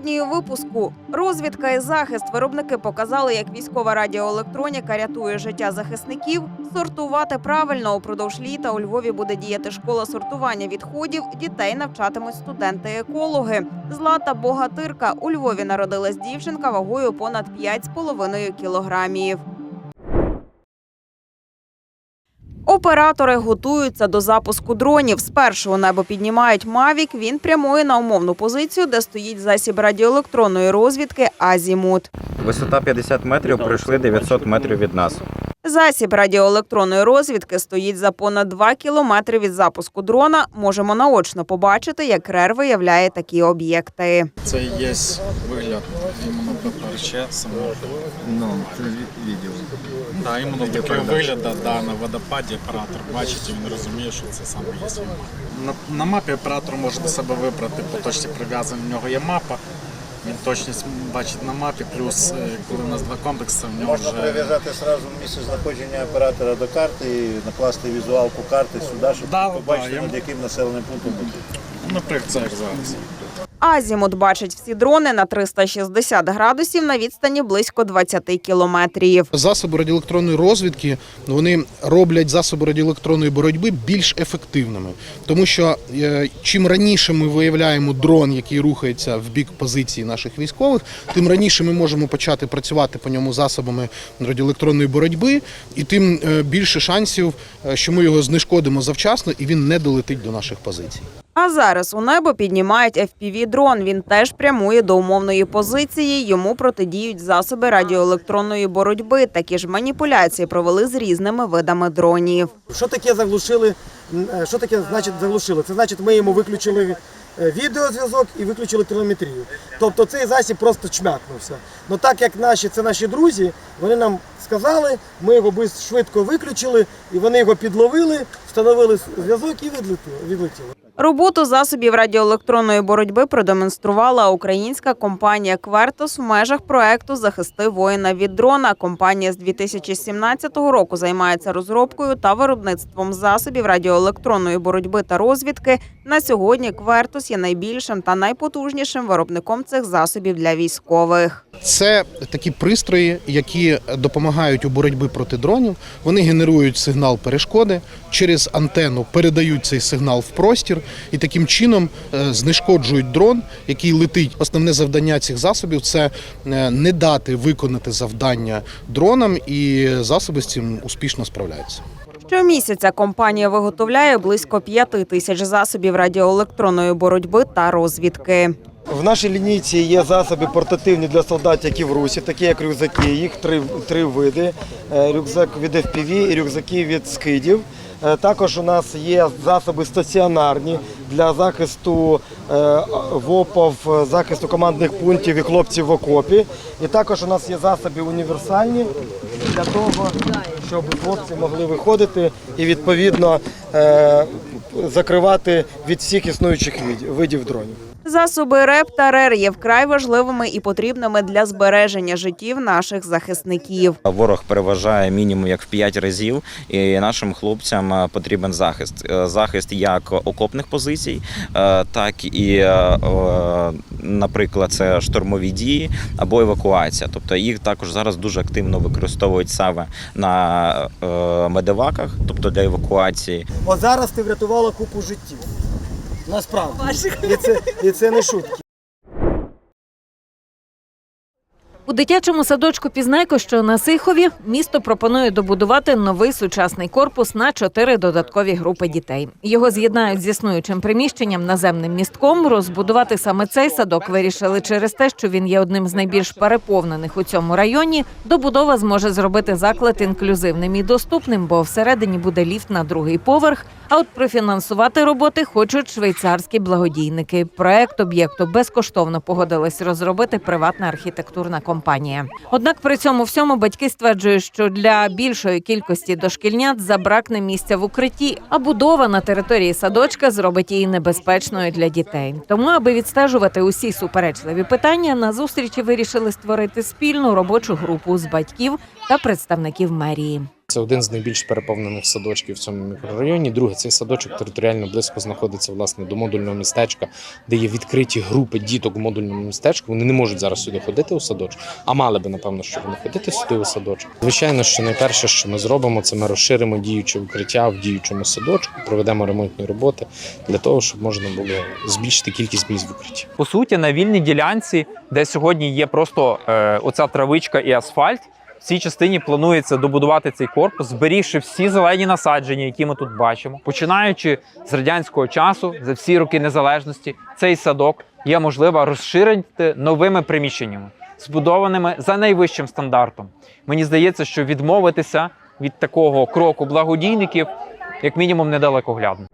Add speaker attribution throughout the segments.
Speaker 1: Сьогодні у випуску розвідка і захист виробники показали, як військова радіоелектроніка рятує життя захисників. Сортувати правильно упродовж літа у Львові буде діяти школа сортування відходів. Дітей навчатимуть студенти-екологи. Злата Богатирка у Львові народилась дівчинка вагою понад 5,5 кілограмів. Оператори готуються до запуску дронів. Спершу у небо піднімають Мавік. Він прямує на умовну позицію, де стоїть засіб радіоелектронної розвідки Азімут.
Speaker 2: Висота 50 метрів, пройшли 900 метрів від нас.
Speaker 1: Засіб радіоелектронної розвідки стоїть за понад 2 кілометри від запуску дрона. Можемо наочно побачити, як РЕР виявляє такі об'єкти.
Speaker 3: Це є вигляд іменно самого.
Speaker 4: Ну, це відео.
Speaker 3: Да, іменно такий вигляд да, на водопаді оператор бачить і він розуміє, що це саме є він. На, на мапі оператор може до себе вибрати по точці прив'язаної, в нього є мапа. Він точність бачить на мапі, плюс е, коли у нас два комплекси, в нього
Speaker 4: Можна
Speaker 3: вже
Speaker 4: прив'язати одразу місце знаходження оператора до карти і накласти візуалку карти сюди, щоб
Speaker 3: Да,
Speaker 4: побачити,
Speaker 3: да,
Speaker 4: над яким населеним пунктом бути.
Speaker 3: наприклад, це як зараз.
Speaker 1: Азімут бачить всі дрони на 360 градусів на відстані близько 20 кілометрів.
Speaker 5: Засоби радіоелектронної розвідки вони роблять засоби радіоелектронної боротьби більш ефективними, тому що е, чим раніше ми виявляємо дрон, який рухається в бік позиції наших військових, тим раніше ми можемо почати працювати по ньому засобами радіоелектронної боротьби, і тим е, більше шансів, е, що ми його знешкодимо завчасно і він не долетить до наших позицій.
Speaker 1: А зараз у небо піднімають FPV-дрон. Він теж прямує до умовної позиції. Йому протидіють засоби радіоелектронної боротьби. Такі ж маніпуляції провели з різними видами дронів.
Speaker 6: Що таке заглушили? е, Що таке значить заглушили? Це значить, ми йому виключили е, відеозв'язок і виключили телеметрію. Тобто цей засіб просто чмякнувся. Ну так як наші це наші друзі, вони нам сказали, ми його швидко виключили, і вони його підловили, встановили зв'язок і відлетіли.
Speaker 1: Роботу засобів радіоелектронної боротьби продемонструвала українська компанія Квертос в межах проекту Захисти воїна від дрона. Компанія з 2017 року займається розробкою та виробництвом засобів радіоелектронної боротьби та розвідки. На сьогодні Квертос є найбільшим та найпотужнішим виробником цих засобів для військових.
Speaker 5: Це такі пристрої, які допомагають у боротьбі проти дронів. Вони генерують сигнал перешкоди через антенну, передають цей сигнал в простір і таким чином е, знешкоджують дрон, який летить. Основне завдання цих засобів це е, не дати виконати завдання дронам, і засоби з цим успішно справляються.
Speaker 1: Щомісяця компанія виготовляє близько п'яти тисяч засобів радіоелектронної боротьби та розвідки.
Speaker 7: В нашій лінійці є засоби портативні для солдат, які в русі, такі як рюкзаки. Їх три, три види: Е, рюкзак від FPV і рюкзаки від скидів. Е, Також у нас є засоби стаціонарні для захисту е, ВОПів, е, захисту командних пунктів і хлопців в окопі. І також у нас є засоби універсальні для того, щоб хлопці могли виходити і відповідно закривати від всіх існуючих видів дронів.
Speaker 1: Засоби РЕП та РЕР є вкрай важливими і потрібними для збереження життів наших захисників.
Speaker 2: Ворог переважає мінімум як в 5 разів, і нашим хлопцям е, потрібен захист. Е, Захист як окопних позицій, е, так і, наприклад, це штурмові дії або евакуація. Тобто їх також зараз дуже активно використовують саме на медеваках, тобто для евакуації.
Speaker 6: От зараз ти врятувала купу життів. Насправді. І це, і це не шутки.
Speaker 8: У дитячому садочку Пізнайко, що на Сихові, місто пропонує добудувати новий сучасний корпус на чотири додаткові групи дітей. Його з'єднають з існуючим приміщенням наземним містком. Розбудувати саме цей садок вирішили через те, що він є одним з найбільш переповнених у цьому районі. Добудова зможе зробити заклад інклюзивним і доступним, бо всередині буде ліфт на другий поверх. А от профінансувати роботи хочуть швейцарські благодійники. Проект об'єкту безкоштовно погодилась розробити приватна архітектурна компанія. Однак при цьому всьому батьки стверджують, що для більшої кількості дошкільнят забракне місця в укритті, а будова на території садочка зробить її небезпечною для дітей. Тому, аби відстежувати усі суперечливі питання, на зустрічі вирішили створити спільну робочу групу з батьків та представників мерії.
Speaker 9: Це один з найбільш переповнених садочків в цьому мікрорайоні. Друге, цей садочок територіально близько знаходиться власне до модульного містечка, де є відкриті групи діток в модульному містечку. Вони не можуть зараз сюди ходити у садочок, а мали би напевно, що вони ходити сюди у садочок. Звичайно, що найперше, що ми зробимо, це ми розширимо діюче укриття в діючому садочку, проведемо ремонтні роботи для того, щоб можна було збільшити кількість місць в укритті.
Speaker 10: По суті, на вільній ділянці, де сьогодні є просто е, оця травичка і асфальт, в цій частині планується добудувати цей корпус, зберігши всі зелені насадження, які ми тут бачимо. Починаючи з радянського часу, за всі роки незалежності, цей садок є можливо розширити новими приміщеннями, збудованими за найвищим стандартом. Мені здається, що відмовитися від такого кроку благодійників, як мінімум, недалекоглядно.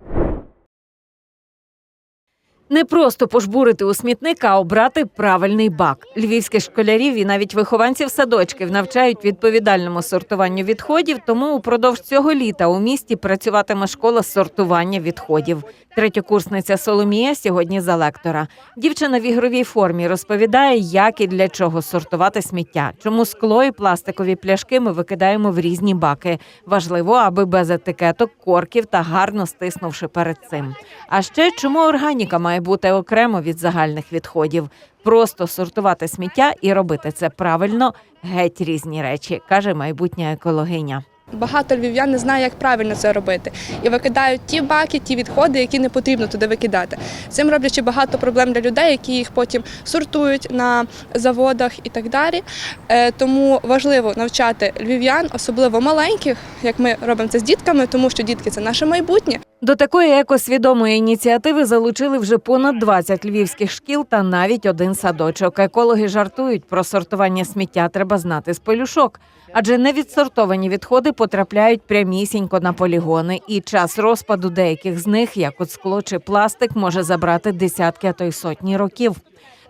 Speaker 8: Не просто пожбурити у смітник, а обрати правильний бак. Львівських школярів і навіть вихованців садочків навчають відповідальному сортуванню відходів. Тому упродовж цього літа у місті працюватиме школа сортування відходів. Третьокурсниця Соломія сьогодні за лектора. Дівчина в ігровій формі розповідає, як і для чого сортувати сміття. Чому скло і пластикові пляшки ми викидаємо в різні баки. Важливо, аби без етикеток, корків та гарно стиснувши перед цим. А ще чому органіка має бути окремо від загальних відходів? Просто сортувати сміття і робити це правильно геть різні речі, каже майбутня екологиня.
Speaker 11: Багато львів'ян не знає, як правильно це робити, і викидають ті баки, ті відходи, які не потрібно туди викидати. Цим роблячи багато проблем для людей, які їх потім сортують на заводах і так далі. Е, Тому важливо навчати львів'ян, особливо маленьких, як ми робимо це з дітками, тому що дітки це наше майбутнє.
Speaker 8: До такої екосвідомої ініціативи залучили вже понад 20 львівських шкіл та навіть один садочок. Екологи жартують про сортування сміття. Треба знати з пелюшок, адже невідсортовані відходи потрапляють прямісінько на полігони, і час розпаду деяких з них, як от скло чи пластик, може забрати десятки, а то й сотні років.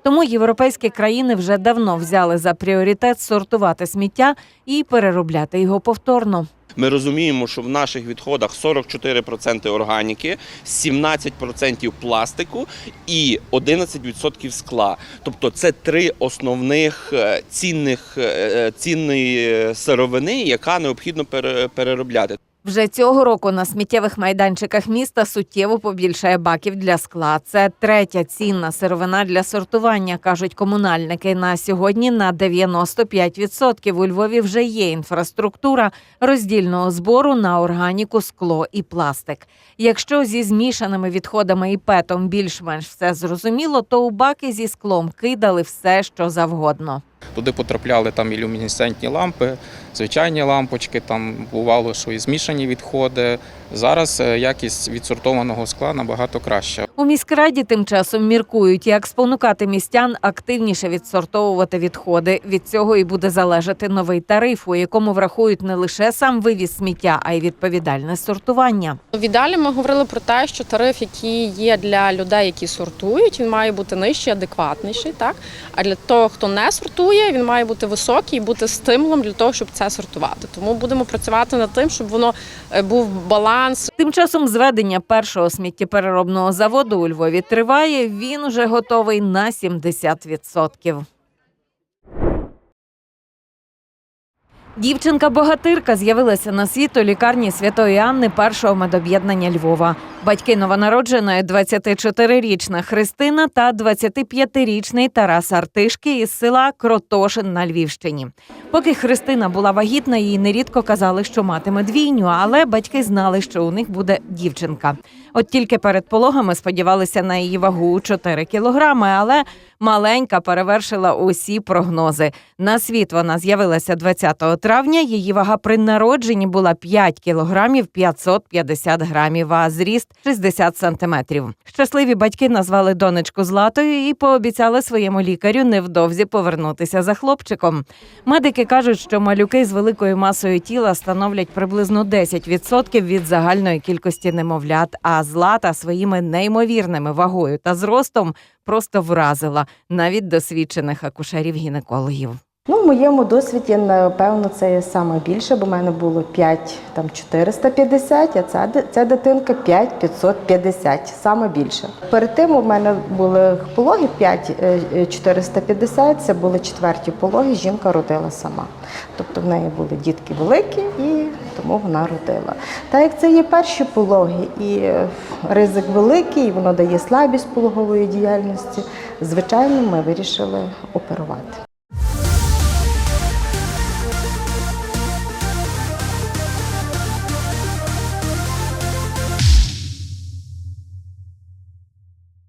Speaker 8: Тому європейські країни вже давно взяли за пріоритет сортувати сміття і переробляти його повторно.
Speaker 12: Ми розуміємо, що в наших відходах 44% органіки, 17% пластику і 11% скла. Тобто це три основних е, цінних е, цінної сировини, яка необхідно пере- переробляти.
Speaker 8: Вже цього року на сміттєвих майданчиках міста суттєво побільшає баків для скла. Це третя цінна сировина для сортування, кажуть комунальники. На сьогодні на 95% у Львові вже є інфраструктура роздільного збору на органіку, скло і пластик. Якщо зі змішаними відходами і петом більш-менш все зрозуміло, то у баки зі склом кидали все, що завгодно.
Speaker 9: Туди потрапляли там і люмінесцентні лампи, звичайні лампочки. Там бувало, що і змішані відходи. Зараз е, якість відсортованого скла набагато краща.
Speaker 8: У міськраді тим часом міркують, як спонукати містян активніше відсортовувати відходи. Від цього і буде залежати новий тариф, у якому врахують не лише сам вивіз сміття, а й відповідальне сортування.
Speaker 11: В ідеалі ми говорили про те, що тариф, який є для людей, які сортують, він має бути нижчий, адекватніший. Так а для того, хто не сортує, він має бути високий і бути стимулом для того, щоб це сортувати. Тому будемо працювати над тим, щоб воно е, був баланс.
Speaker 8: Тим часом зведення першого сміттєпереробного заводу у Львові триває. Він уже готовий на 70%. Дівчинка-богатирка з'явилася на світ у лікарні Святої Анни першого медоб'єднання Львова. Батьки новонародженої 24-річна Христина та 25-річний Тарас Артишки із села Кротошин на Львівщині. Поки Христина була вагітна, їй нерідко казали, що матиме двійню, але батьки знали, що у них буде дівчинка. От тільки перед пологами сподівалися на її вагу у 4 кілограми, але маленька перевершила усі прогнози. На світ вона з'явилася 20 травня. Її вага при народженні була 5 кілограмів 550 грамів, а зріст 60 сантиметрів. Щасливі батьки назвали донечку Златою і пообіцяли своєму лікарю невдовзі повернутися за хлопчиком. Медики кажуть, що малюки з великою масою тіла становлять приблизно 10% від загальної кількості немовлят. А злата своїми неймовірними вагою та зростом просто вразила навіть досвідчених акушерів-гінекологів.
Speaker 13: Ну, в моєму досвіді, напевно, це саме більше, бо в мене було 5 там 450, а ця, ця дитинка 5 550, саме більше. Перед тим у мене були пологи 5 е, е, 450, це були четверті пологи, жінка родила сама. Тобто в неї були дітки великі і тому вона родила. Так як це є перші пологи і е, ризик великий, воно дає слабість пологової діяльності, звичайно, ми вирішили оперувати.